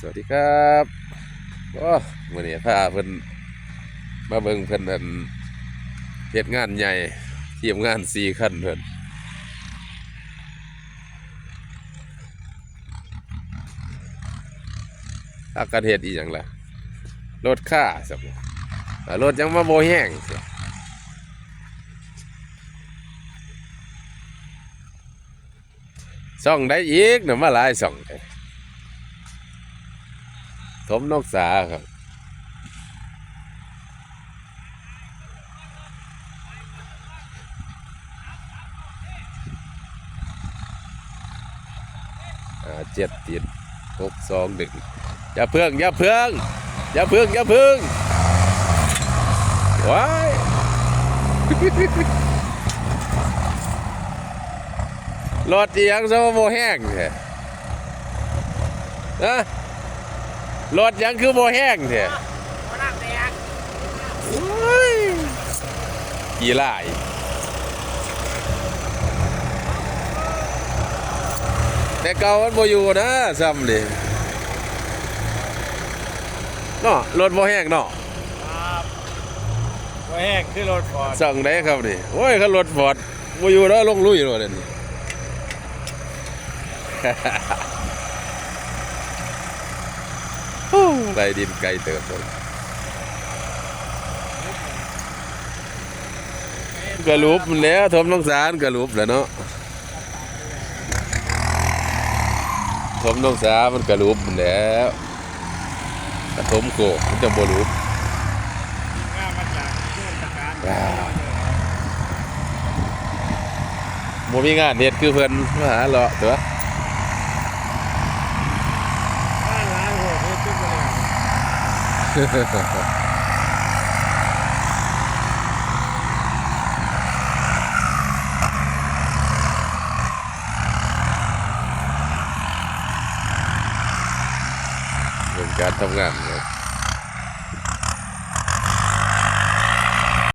สวัสดีครับโอ้มื่อนี้พาเพิ่นมาเบิ่งเพิ่นอันเฮ็ดงานใหญ่เทียมงานสี่ขั้นเพิ่นอาการเฮ็ดอีหยังล่ะรถค่าสับอ่ารถยังมาโบแห้งส่องได้อีกเนาะมาหลายส่องเลย ถมนกสาครับเจ็ดติดหกสองหนึ่งอย่าเพิ่งอย่าเพิ่งอย่าเพิ่งอย่าเพิ่งว้ายรถเอียงซะโมแห้งแท้นะ รถยังคือโมแห้งแท้โอ้ยกี่ลายแต่เก่ามันบ่อยู่นะซ้ำดิเนาะรถบ่แห้งเนาะครับว่าแห้งคือรถฟอร์ดสั่งได้ครับนี่โอ้ยคันรถฟอร์ดบ่อยู่แล้วลงลุยแล้วนี่ โอ้ดินไกลเติบเลยกระลุบมันแล้วทมน้องสารกระลุบแล้วเนาะทมน้องสามันกระลุบมันแล้วกระทมโกมันจะบ่ลุบงานมาจากาลว้าวบ่มีงานเฮ็ดคือเพิ่นมาหาเลาะตัวนร้านโหดเฮ็ดขึ้นมา เลยเป็นการทำงานครับ